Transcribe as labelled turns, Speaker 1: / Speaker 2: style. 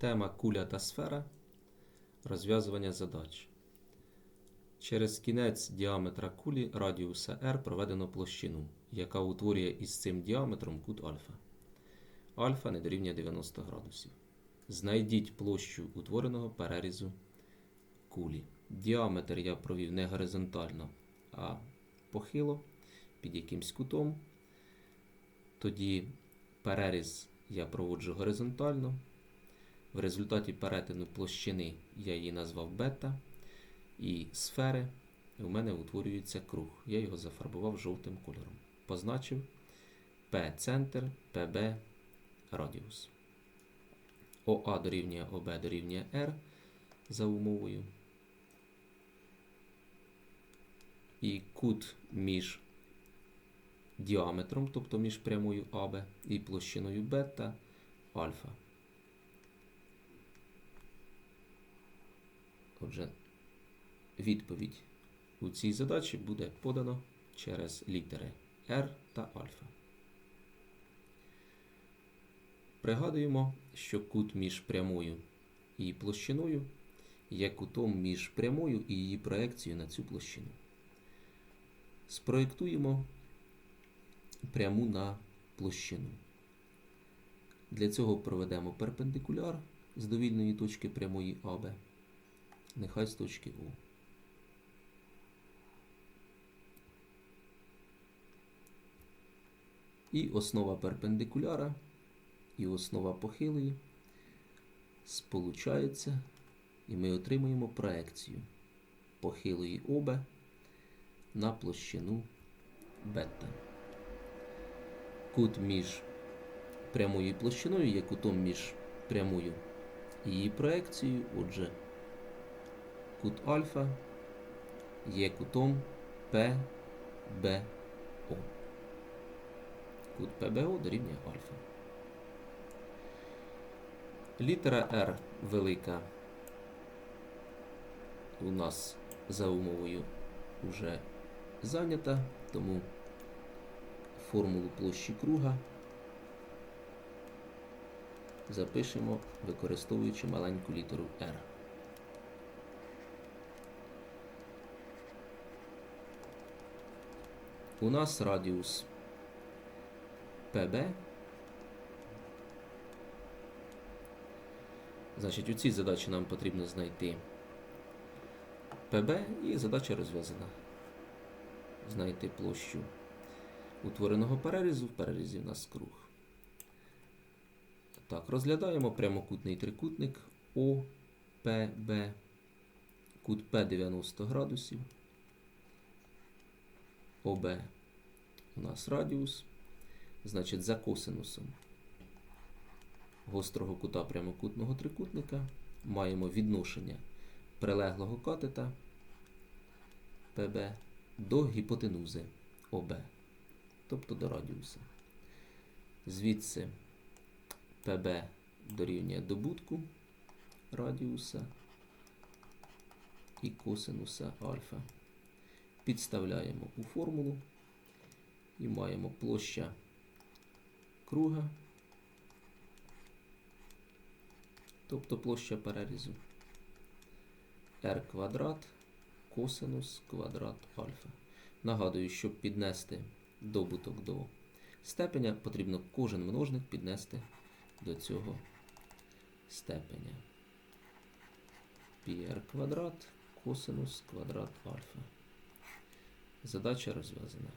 Speaker 1: Тема куля та сфера. Розв'язування задач. Через кінець діаметра кулі радіуса r проведено площину, яка утворює із цим діаметром кут альфа. Альфа не дорівнює 90 градусів. Знайдіть площу утвореного перерізу кулі. Діаметр я провів не горизонтально, а похило під якимсь кутом. Тоді переріз я проводжу горизонтально. В результаті перетину площини я її назвав бета. І сфери у мене утворюється круг. Я його зафарбував жовтим кольором. Позначив P центр, PB радіус. ОА дорівнює ОБ дорівнює R за умовою. І кут між діаметром, тобто між прямою АБ і площиною бета альфа. Отже, відповідь у цій задачі буде подано через літери R та альфа. Пригадуємо, що кут між прямою і площиною є кутом між прямою і її проекцією на цю площину. Спроєктуємо пряму на площину. Для цього проведемо перпендикуляр з довільної точки прямої АБ, нехай з точки О. І основа перпендикуляра і основа похилої сполучаються, і ми отримуємо проекцію похилої ОБ на площину бета. Кут між прямою площиною є кутом між прямою і її проекцією. Отже, кут альфа є кутом PBO. Кут PBO дорівнює альфа. Літера R велика у нас за умовою вже зайнята, тому формулу площі круга запишемо, використовуючи маленьку літеру R. У нас радіус PB. Значить, у цій задачі нам потрібно знайти ПБ і задача розв'язана. Знайти площу утвореного перерізу. В перерізі у нас круг. Так, розглядаємо прямокутний трикутник ОПБ. Кут П 90 градусів. ОБ у нас радіус. Значить, за косинусом гострого кута прямокутного трикутника маємо відношення прилеглого катета ПБ до гіпотенузи ОБ, тобто до радіуса. Звідси ПБ дорівнює добутку радіуса і косинуса альфа. Підставляємо у формулу і маємо площа круга, тобто площа перерізу r квадрат косинус квадрат альфа. Нагадую, щоб піднести добуток до степеня, потрібно кожен множник піднести до цього степеня. πr квадрат косинус квадрат альфа. Задача розв'язана.